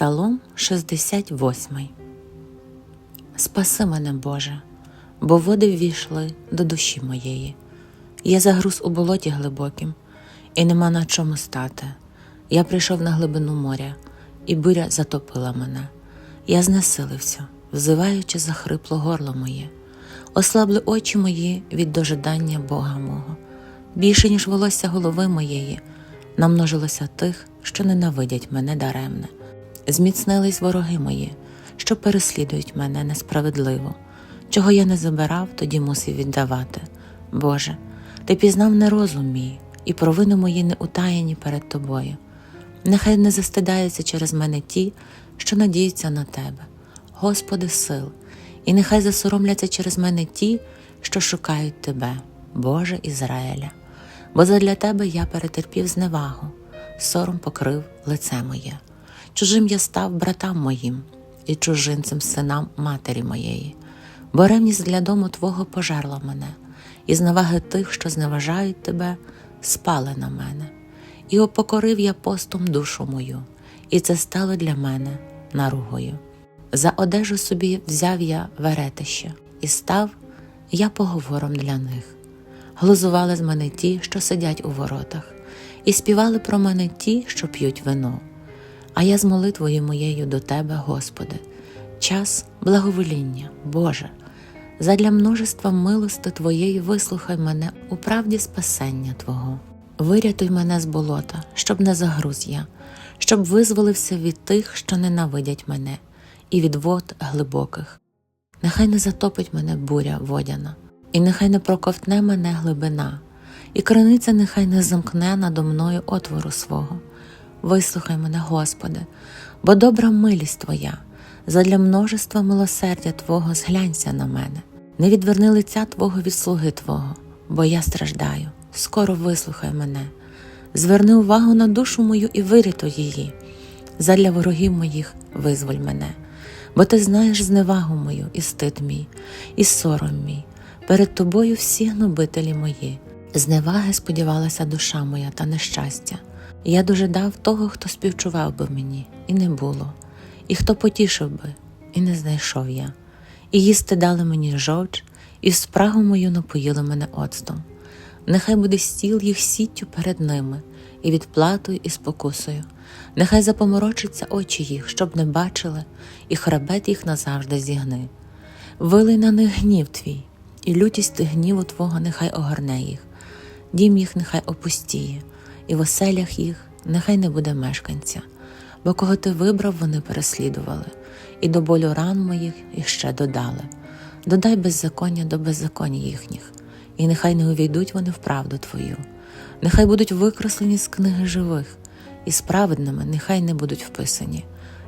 Псалом 68 Спаси мене, Боже, бо води ввійшли до душі моєї. Я загруз у болоті глибокім, і нема на чому стати. Я прийшов на глибину моря, і буря затопила мене. Я знесилився, взиваючи захрипло горло моє. Ослабли очі мої від дожидання Бога мого. Більше, ніж волосся голови моєї, намножилося тих, що ненавидять мене даремне. Зміцнились вороги мої, що переслідують мене несправедливо. Чого я не забирав, тоді мусив віддавати. Боже, ти пізнав нерозум мій, і провини мої не утаєні перед тобою. Нехай не застидаються через мене ті, що надіються на тебе, Господи сил, і нехай засоромляться через мене ті, що шукають Тебе, Боже Ізраїля. Бо задля Тебе я перетерпів зневагу, сором покрив лице моє. Чужим я став братам моїм і чужинцем синам матері моєї, бо ревність для дому Твого пожерла мене, і зневаги тих, що зневажають тебе, спали на мене, і опокорив я постом душу мою, і це стало для мене наругою. За одежу собі взяв я веретище, і став я поговором для них. Глузували з мене ті, що сидять у воротах, і співали про мене ті, що п'ють вино. А я з молитвою моєю до Тебе, Господи, час благовоління, Боже, задля множества милости Твоєї вислухай мене у правді спасення Твого. Вирятуй мене з болота, щоб не загруз я, щоб визволився від тих, що ненавидять мене, і від вод глибоких. Нехай не затопить мене буря водяна, і нехай не проковтне мене глибина, і криниця нехай не замкне надо мною отвору свого. Вислухай мене, Господи, бо добра милість Твоя, задля множества милосердя Твого зглянься на мене, не відверни лиця Твого від слуги Твого, бо я страждаю, скоро вислухай мене, зверни увагу на душу мою і вирятуй її, задля ворогів моїх визволь мене, бо ти знаєш зневагу мою і стид мій, і сором мій, перед тобою всі гнобителі мої. Зневаги сподівалася душа моя та нещастя. Я дожидав того, хто співчував би мені, і не було, і хто потішив би, і не знайшов я. І їсти дали мені жовч, і спрагу мою напоїли мене оцтом. Нехай буде стіл їх сіттю перед ними, і відплатою, і спокусою. Нехай запоморочаться очі їх, щоб не бачили, і хребет їх назавжди зігни. Вилий на них гнів твій, і лютість гніву Твого нехай огорне їх, дім їх нехай опустіє і в оселях їх нехай не буде мешканця, бо кого ти вибрав, вони переслідували, і до болю ран моїх іще додали. Додай беззаконня до беззаконня їхніх, і нехай не увійдуть вони в правду Твою, нехай будуть викреслені з книги живих, і справедними нехай не будуть вписані.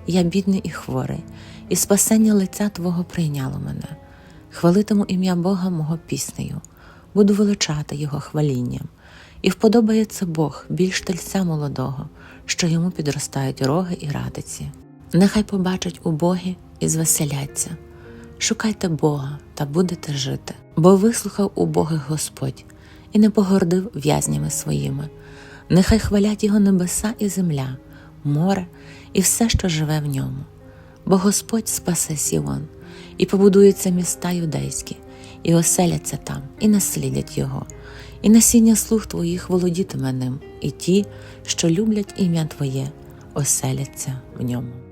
Я бідний і хворий, і спасення лиця Твого прийняло мене. Хвалитиму ім'я Бога мого піснею, буду величати Його хвалінням. І вподобається Бог більш тельця молодого, що йому підростають роги і радиці. Нехай побачать убогі і звеселяться. Шукайте Бога та будете жити, бо вислухав убогих Господь і не погордив в'язнями своїми. Нехай хвалять його небеса і земля, море і все, що живе в ньому. Бо Господь спасе Сіон, і побудуються міста юдейські, і оселяться там, і наслідять його і насіння слуг твоїх володітиме ним, і ті, що люблять ім'я Твоє, оселяться в ньому.